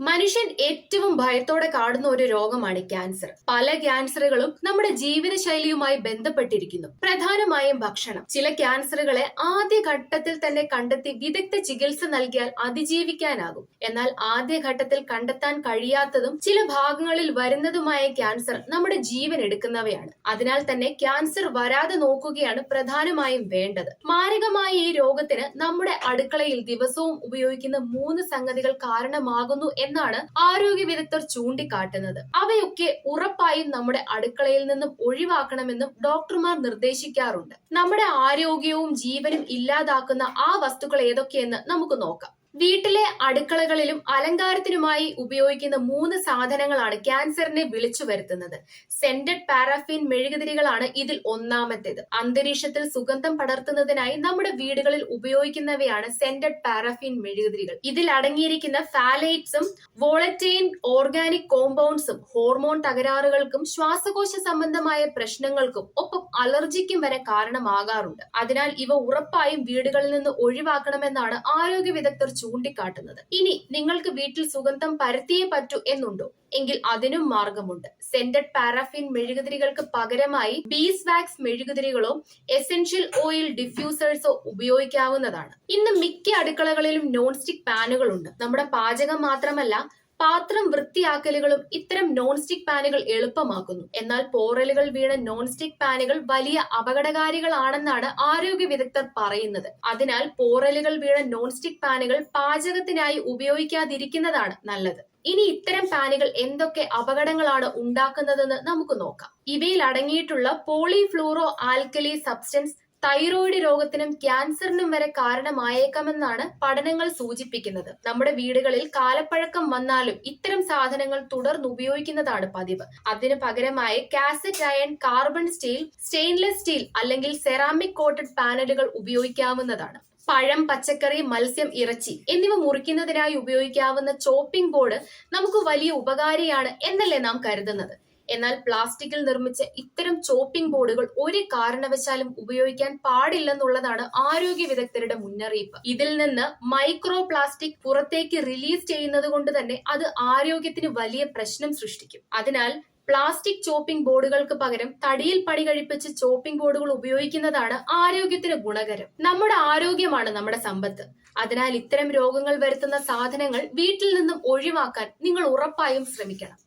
മനുഷ്യൻ ഏറ്റവും ഭയത്തോടെ കാണുന്ന ഒരു രോഗമാണ് ക്യാൻസർ. പല ക്യാൻസറുകളും നമ്മുടെ ജീവിതശൈലിയുമായി ബന്ധപ്പെട്ടിരിക്കുന്നു. പ്രധാനമായും ഭക്ഷണം. ചില ക്യാൻസറുകളെ ആദ്യ ഘട്ടത്തിൽ തന്നെ കണ്ടെത്തി വിദഗ്ധ ചികിത്സ നൽകിയാൽ അതിജീവിക്കാനാകും. എന്നാൽ ആദ്യ ഘട്ടത്തിൽ കണ്ടെത്താൻ കഴിയാത്തതും ചില ഭാഗങ്ങളിൽ വരുന്നതുമായ ക്യാൻസർ നമ്മുടെ ജീവൻ എടുക്കുന്നവയാണ്. അതിനാൽ തന്നെ ക്യാൻസർ വരാതെ നോക്കുകയാണ് പ്രധാനമായും വേണ്ടത്. മാരകമായ ഈ രോഗത്തിന് നമ്മുടെ അടുക്കളയിൽ ദിവസവും ഉപയോഗിക്കുന്ന മൂന്ന് സംഗതികൾ കാരണമാകുന്നു എന്നാണ് ആരോഗ്യ വിദഗ്ധർ ചൂണ്ടിക്കാട്ടുന്നത്. അവയൊക്കെ ഉറപ്പായും നമ്മുടെ അടുക്കളയിൽ നിന്നും ഒഴിവാക്കണമെന്നും ഡോക്ടർമാർ നിർദ്ദേശിക്കാറുണ്ട്. നമ്മുടെ ആരോഗ്യവും ജീവനും ഇല്ലാതാക്കുന്ന ആ വസ്തുക്കൾ ഏതൊക്കെയെന്ന് നമുക്ക് നോക്കാം. വീട്ടിലെ അടുക്കളകളിലും അലങ്കാരത്തിനുമായി ഉപയോഗിക്കുന്ന മൂന്ന് സാധനങ്ങളാണ് ക്യാൻസറിനെ വിളിച്ചു വരുത്തുന്നത്. സെന്റഡ് പാരാഫിൻ മെഴുകുതിരികളാണ് ഇതിൽ ഒന്നാമത്തേത്. അന്തരീക്ഷത്തിൽ സുഗന്ധം പടർത്തുന്നതിനായി നമ്മുടെ വീടുകളിൽ ഉപയോഗിക്കുന്നവയാണ് സെന്റഡ് പാരാഫിൻ മെഴുകുതിരികൾ. ഇതിൽ അടങ്ങിയിരിക്കുന്ന ഫാലൈറ്റ്സും വോളറ്റൈൻ ഓർഗാനിക് കോമ്പൗണ്ട്സും ഹോർമോൺ തകരാറുകൾക്കും ശ്വാസകോശ സംബന്ധമായ പ്രശ്നങ്ങൾക്കും ഒപ്പം അലർജിക്കും വരെ കാരണമാകാറുണ്ട്. അതിനാൽ ഇവ ഉറപ്പായും വീടുകളിൽ നിന്ന് ഒഴിവാക്കണമെന്നാണ് ആരോഗ്യ വിദഗ്ധർ ചൂണ്ടിക്കാട്ടുന്നത്. ഇനി നിങ്ങൾക്ക് വീട്ടിൽ സുഗന്ധം പരത്തിയേ പറ്റൂ എന്നുണ്ടോ? എങ്കിൽ അതിനും മാർഗമുണ്ട്. സെന്റഡ് പാരാഫിൻ മെഴുകുതിരികൾക്ക് പകരമായി ബീസ് വാക്സ് മെഴുകുതിരികളോ എസെൻഷ്യൽ ഓയിൽ ഡിഫ്യൂസേഴ്സോ ഉപയോഗിക്കാവുന്നതാണ്. ഇന്ന് മിക്ക അടുക്കളകളിലും നോൺ സ്റ്റിക് പാനുകളുണ്ട്. നമ്മുടെ പാചകം മാത്രമല്ല പാത്രം വൃത്തിയാക്കലുകളും ഇത്തരം നോൺ സ്റ്റിക് പാനുകൾ എളുപ്പമാക്കുന്നു. എന്നാൽ പോറലുകൾ വീണ നോൺ സ്റ്റിക് പാനുകൾ വലിയ അപകടകാരികളാണെന്നാണ് ആരോഗ്യ വിദഗ്ധർ പറയുന്നത്. അതിനാൽ പോറലുകൾ വീണ നോൺ സ്റ്റിക് പാനുകൾ പാചകത്തിനായി ഉപയോഗിക്കാതിരിക്കുന്നതാണ് നല്ലത്. ഇനി ഇത്തരം പാനുകൾ എന്തൊക്കെ അപകടങ്ങളാണ് ഉണ്ടാക്കുന്നതെന്ന് നമുക്ക് നോക്കാം. ഇവയിൽ അടങ്ങിയിട്ടുള്ള പോളിഫ്ലൂറോ ആൽക്കലി സബ്സ്റ്റൻസ് തൈറോയിഡ് രോഗത്തിനും ക്യാൻസറിനും വരെ കാരണമായേക്കാമെന്നാണ് പഠനങ്ങൾ സൂചിപ്പിക്കുന്നത്. നമ്മുടെ വീടുകളിൽ കാലപ്പഴക്കം വന്നാലും ഇത്തരം സാധനങ്ങൾ തുടർന്ന് ഉപയോഗിക്കുന്നതാണ് പതിവ്. അതിനു പകരമായി cast iron carbon steel stainless steel അല്ലെങ്കിൽ സെറാമിക് കോട്ടഡ് പാനലുകൾ ഉപയോഗിക്കാവുന്നതാണ്. പഴം പച്ചക്കറി മത്സ്യം ഇറച്ചി എന്നിവ മുറിക്കുന്നതിനായി ഉപയോഗിക്കാവുന്ന ചോപ്പിംഗ് ബോർഡ് നമുക്ക് വലിയ ഉപകാരിയാണ് എന്നല്ലേ നാം കരുതുന്നത്. എന്നാൽ പ്ലാസ്റ്റിക്കിൽ നിർമ്മിച്ച ഇത്തരം ചോപ്പിംഗ് ബോർഡുകൾ ഒരു കാരണവശാലും ഉപയോഗിക്കാൻ പാടില്ലെന്നുള്ളതാണ് ആരോഗ്യ വിദഗ്ധരുടെ മുന്നറിയിപ്പ്. ഇതിൽ നിന്ന് മൈക്രോ പ്ലാസ്റ്റിക് പുറത്തേക്ക് റിലീസ് ചെയ്യുന്നത് കൊണ്ട് തന്നെ അത് ആരോഗ്യത്തിന് വലിയ പ്രശ്നം സൃഷ്ടിക്കും. അതിനാൽ പ്ലാസ്റ്റിക് ചോപ്പിംഗ് ബോർഡുകൾക്ക് പകരം തടിയിൽ പടി കഴിപ്പിച്ച് ചോപ്പിംഗ് ബോർഡുകൾ ഉപയോഗിക്കുന്നതാണ് ആരോഗ്യത്തിന് ഗുണകരം. നമ്മുടെ ആരോഗ്യമാണ് നമ്മുടെ സമ്പത്ത്. അതിനാൽ ഇത്തരം രോഗങ്ങൾ വരുത്തുന്ന സാധനങ്ങൾ വീട്ടിൽ നിന്നും ഒഴിവാക്കാൻ നിങ്ങൾ ഉറപ്പായും ശ്രമിക്കണം.